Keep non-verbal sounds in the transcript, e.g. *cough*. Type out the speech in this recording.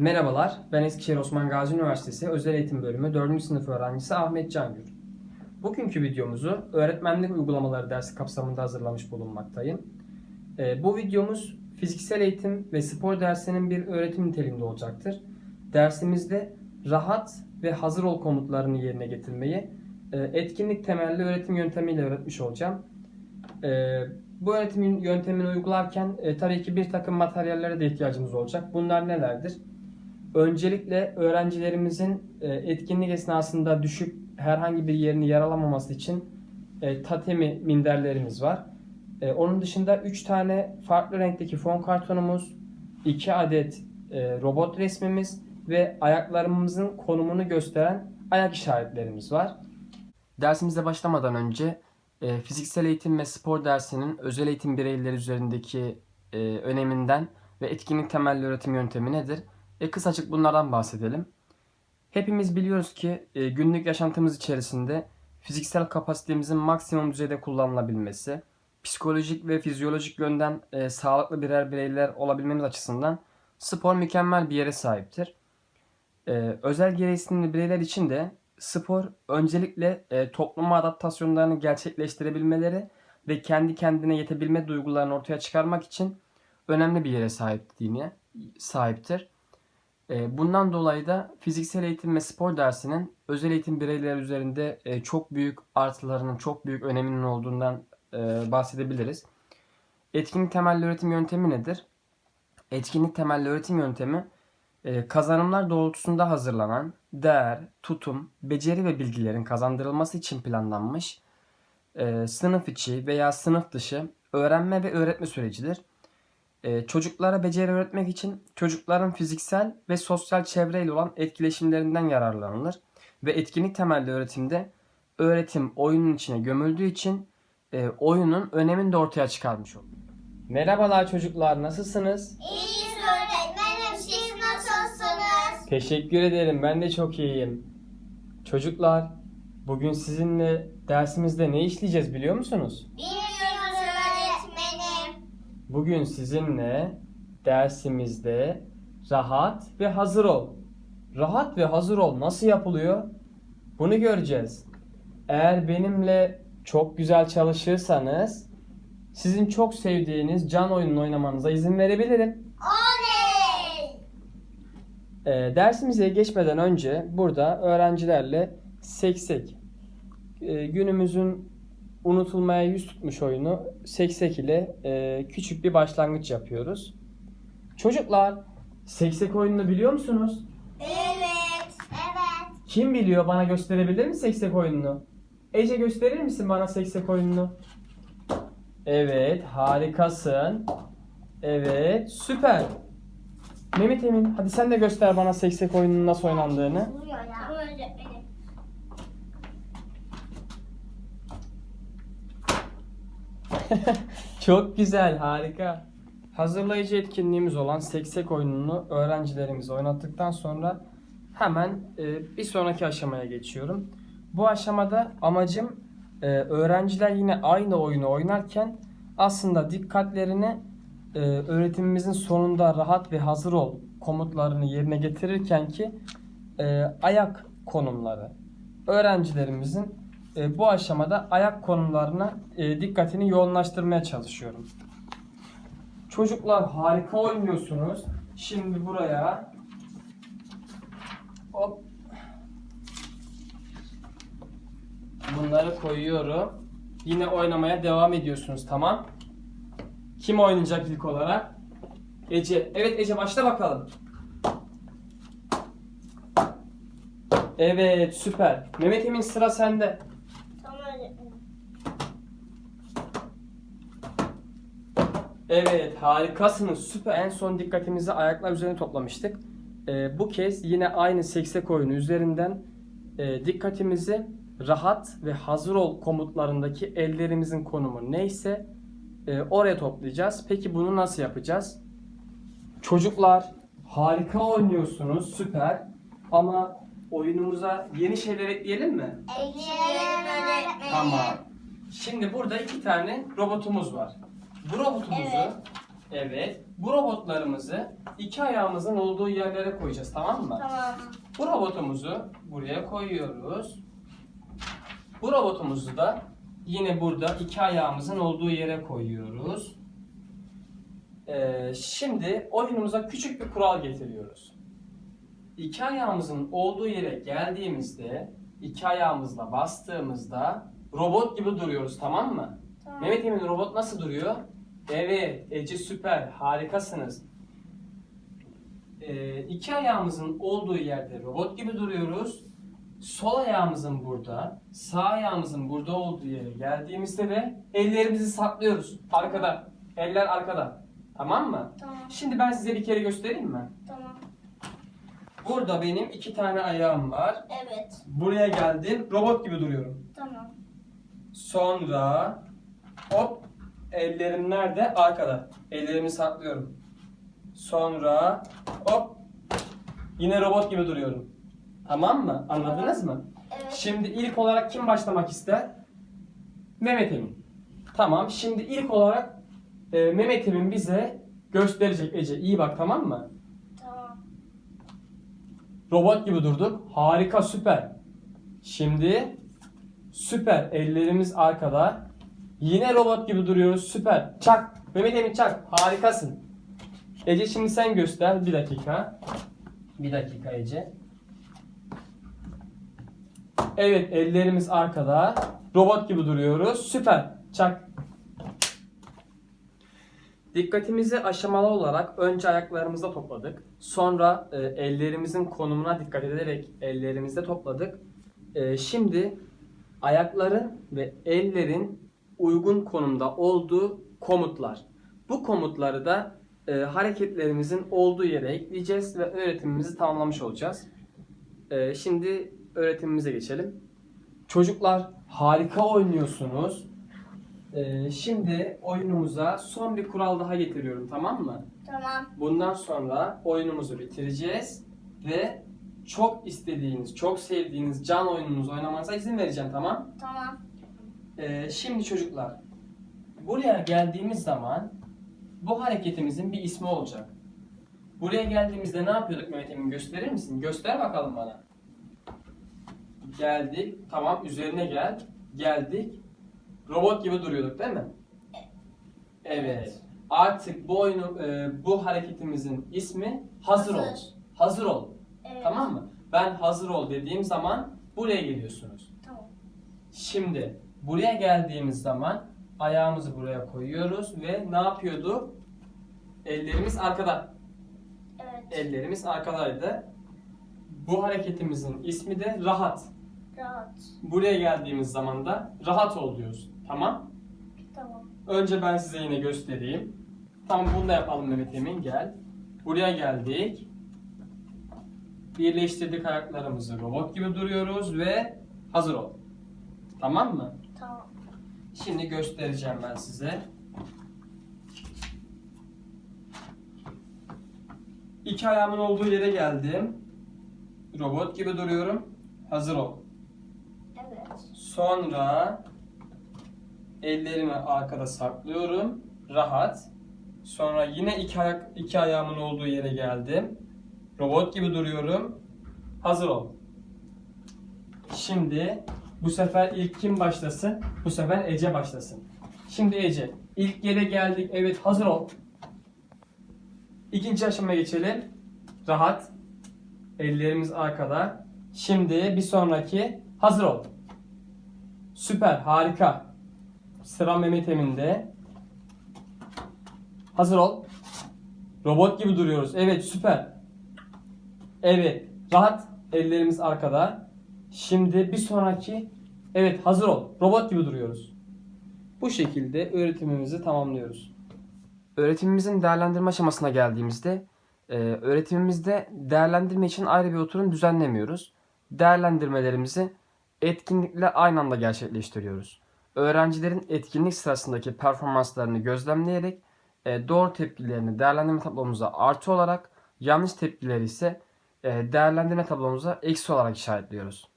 Merhabalar, ben Eskişehir Osman Gazi Üniversitesi Özel Eğitim Bölümü 4. sınıf öğrencisi Ahmet Cangür. Bugünkü videomuzu öğretmenlik uygulamaları dersi kapsamında hazırlamış bulunmaktayım. Ee, bu videomuz fiziksel eğitim ve spor dersinin bir öğretim niteliğinde olacaktır. Dersimizde rahat ve hazır ol komutlarını yerine getirmeyi e, etkinlik temelli öğretim yöntemiyle öğretmiş olacağım. Ee, bu öğretim yöntemini uygularken e, tabii ki bir takım materyallere de ihtiyacımız olacak. Bunlar nelerdir? Öncelikle öğrencilerimizin e, etkinlik esnasında düşüp herhangi bir yerini yaralamaması için e, tatemi minderlerimiz var. E, Onun dışında 3 tane farklı renkteki fon kartonumuz, 2 adet robot resmimiz ve ayaklarımızın konumunu gösteren ayak işaretlerimiz var. Dersimize başlamadan önce fiziksel eğitim ve spor dersinin özel eğitim bireyleri üzerindeki öneminden ve etkinlik temelli öğretim yöntemi nedir? E, kısacık bunlardan bahsedelim. Hepimiz biliyoruz ki e, günlük yaşantımız içerisinde fiziksel kapasitemizin maksimum düzeyde kullanılabilmesi, psikolojik ve fizyolojik yönden e, sağlıklı birer bireyler olabilmemiz açısından spor mükemmel bir yere sahiptir. E, özel gereksinimli bireyler için de spor öncelikle e, topluma adaptasyonlarını gerçekleştirebilmeleri ve kendi kendine yetebilme duygularını ortaya çıkarmak için önemli bir yere sahipliğine sahiptir. E, Bundan dolayı da fiziksel eğitim ve spor dersinin özel eğitim bireyleri üzerinde e, çok büyük artılarının, çok büyük öneminin olduğundan e, bahsedebiliriz. Etkinlik temelli öğretim yöntemi nedir? Etkinlik temelli öğretim yöntemi e, kazanımlar doğrultusunda hazırlanan değer, tutum, beceri ve bilgilerin kazandırılması için planlanmış sınıf içi veya sınıf dışı öğrenme ve öğretme sürecidir. E, çocuklara beceri öğretmek için çocukların fiziksel ve sosyal çevreyle olan etkileşimlerinden yararlanılır ve etkinlik temelli öğretimde öğretim oyunun içine gömüldüğü için e, oyunun önemini de ortaya çıkarmış olur. Merhabalar çocuklar, nasılsınız? İyiyiz öğretmenim. Siz nasılsınız? Teşekkür ederim. Ben de çok iyiyim. Çocuklar, bugün sizinle dersimizde ne işleyeceğiz biliyor musunuz? Bilmiyoruz öğretmenim. Bugün sizinle dersimizde rahat ve hazır ol. Rahat ve hazır ol nasıl yapılıyor? Bunu göreceğiz. Eğer benimle çok güzel çalışırsanız sizin çok sevdiğiniz can oyununu oynamanıza izin verebilirim. Oley! Ee, dersimize geçmeden önce burada öğrencilerle seksek e, günümüzün unutulmaya yüz tutmuş oyunu seksek ile e, küçük bir başlangıç yapıyoruz. Çocuklar seksek oyununu biliyor musunuz? Evet. Evet. Kim biliyor bana gösterebilir mi seksek oyununu? Ece gösterir misin bana seksek oyununu? Evet harikasın. Evet süper. Mehmet Emin hadi sen de göster bana seksek oyununun nasıl oynandığını. Ya. Öğretmenim. *laughs* Çok güzel, harika. Hazırlayıcı etkinliğimiz olan seksek oyununu öğrencilerimize oynattıktan sonra hemen e, bir sonraki aşamaya geçiyorum. Bu aşamada amacım e, öğrenciler yine aynı oyunu oynarken aslında dikkatlerini e, öğretimimizin sonunda rahat ve hazır ol komutlarını yerine getirirken ki e, ayak konumları öğrencilerimizin e, bu aşamada ayak konumlarına e, dikkatini yoğunlaştırmaya çalışıyorum. Çocuklar harika oynuyorsunuz. Şimdi buraya hop bunları koyuyorum. Yine oynamaya devam ediyorsunuz tamam? Kim oynayacak ilk olarak? Ece. Evet Ece başla bakalım. Evet süper. Mehmet Emin sıra sende. Tamam öğretmenim. Evet harikasınız süper. En son dikkatimizi ayaklar üzerine toplamıştık. Ee, bu kez yine aynı seksek oyunu üzerinden e, dikkatimizi rahat ve hazır ol komutlarındaki ellerimizin konumu neyse e, oraya toplayacağız. Peki bunu nasıl yapacağız? Çocuklar harika oynuyorsunuz süper ama oyunumuza yeni şeyler ekleyelim mi? Ekleyelim öğretmenim. Tamam. Şimdi burada iki tane robotumuz var. Bu robotumuzu Evet. evet. bu robotlarımızı iki ayağımızın olduğu yerlere koyacağız tamam mı? Tamam. Bu robotumuzu buraya koyuyoruz. Bu robotumuzu da yine burada iki ayağımızın olduğu yere koyuyoruz. Ee, şimdi oyunumuza küçük bir kural getiriyoruz. İki ayağımızın olduğu yere geldiğimizde iki ayağımızla bastığımızda robot gibi duruyoruz tamam mı? Tamam. Mehmet Emin robot nasıl duruyor? Evet, Ece süper, harikasınız. Ee, iki ayağımızın olduğu yerde robot gibi duruyoruz. Sol ayağımızın burada, sağ ayağımızın burada olduğu yere geldiğimizde de ellerimizi saklıyoruz. Arkada, eller arkada. Tamam mı? Tamam. Şimdi ben size bir kere göstereyim mi? Tamam. Burada benim iki tane ayağım var. Evet. Buraya geldim, robot gibi duruyorum. Tamam. Sonra hop ellerim nerede? Arkada. Ellerimi saklıyorum. Sonra hop yine robot gibi duruyorum. Tamam mı? Anladınız mı? Evet. Şimdi ilk olarak kim başlamak ister? Mehmet Emin. Tamam. Şimdi ilk olarak e, Mehmet Emin bize gösterecek Ece. İyi bak tamam mı? Tamam. Robot gibi durduk. Harika, süper. Şimdi süper. Ellerimiz arkada. Yine robot gibi duruyoruz. Süper. Çak. Mehmet Emin çak. Harikasın. Ece şimdi sen göster. Bir dakika. Bir dakika Ece. Evet ellerimiz arkada. Robot gibi duruyoruz. Süper. Çak. Dikkatimizi aşamalı olarak önce ayaklarımızda topladık. Sonra e, ellerimizin konumuna dikkat ederek ellerimizde topladık. E, şimdi ayakların ve ellerin uygun konumda olduğu komutlar. Bu komutları da e, hareketlerimizin olduğu yere ekleyeceğiz ve öğretimimizi tamamlamış olacağız. E, şimdi öğretimimize geçelim. Çocuklar harika oynuyorsunuz. E, şimdi oyunumuza son bir kural daha getiriyorum tamam mı? Tamam. Bundan sonra oyunumuzu bitireceğiz ve çok istediğiniz, çok sevdiğiniz can oyununuzu oynamanıza izin vereceğim tamam? Tamam. Ee, şimdi çocuklar, buraya geldiğimiz zaman bu hareketimizin bir ismi olacak. Buraya geldiğimizde ne yapıyorduk Mehmet Emin gösterir misin? Göster bakalım bana. Geldik, tamam üzerine gel, geldik. Robot gibi duruyorduk değil mi? Evet. Artık bu oyunu, e, bu hareketimizin ismi hazır, ol. Hazır. Hazır ol. Evet. Tamam mı? Ben hazır ol dediğim zaman buraya geliyorsunuz. Tamam. Şimdi buraya geldiğimiz zaman ayağımızı buraya koyuyoruz ve ne yapıyordu? Ellerimiz arkada. Evet. Ellerimiz arkadaydı. Bu hareketimizin ismi de rahat. Rahat. Buraya geldiğimiz zaman da rahat ol diyoruz. Tamam? Tamam. Önce ben size yine göstereyim. Tamam bunu da yapalım Mehmet Emin gel. Buraya geldik. Birleştirdik ayaklarımızı. Robot gibi duruyoruz ve hazır ol. Tamam mı? Tamam. Şimdi göstereceğim ben size. İki ayağımın olduğu yere geldim. Robot gibi duruyorum. Hazır ol. Evet. Sonra ellerimi arkada saklıyorum. Rahat. Sonra yine iki ayak iki ayağımın olduğu yere geldim. Robot gibi duruyorum. Hazır ol. Şimdi bu sefer ilk kim başlasın? Bu sefer Ece başlasın. Şimdi Ece ilk yere geldik. Evet hazır ol. İkinci aşamaya geçelim. Rahat. Ellerimiz arkada. Şimdi bir sonraki hazır ol. Süper, harika. Sıra Mehmet Emin'de. Hazır ol. Robot gibi duruyoruz. Evet, süper. Evet, rahat. Ellerimiz arkada. Şimdi bir sonraki. Evet, hazır ol. Robot gibi duruyoruz. Bu şekilde öğretimimizi tamamlıyoruz. Öğretimimizin değerlendirme aşamasına geldiğimizde e, öğretimimizde değerlendirme için ayrı bir oturum düzenlemiyoruz. Değerlendirmelerimizi etkinlikle aynı anda gerçekleştiriyoruz. Öğrencilerin etkinlik sırasındaki performanslarını gözlemleyerek e, doğru tepkilerini değerlendirme tablomuza artı olarak yanlış tepkileri ise e, değerlendirme tablomuza eksi olarak işaretliyoruz.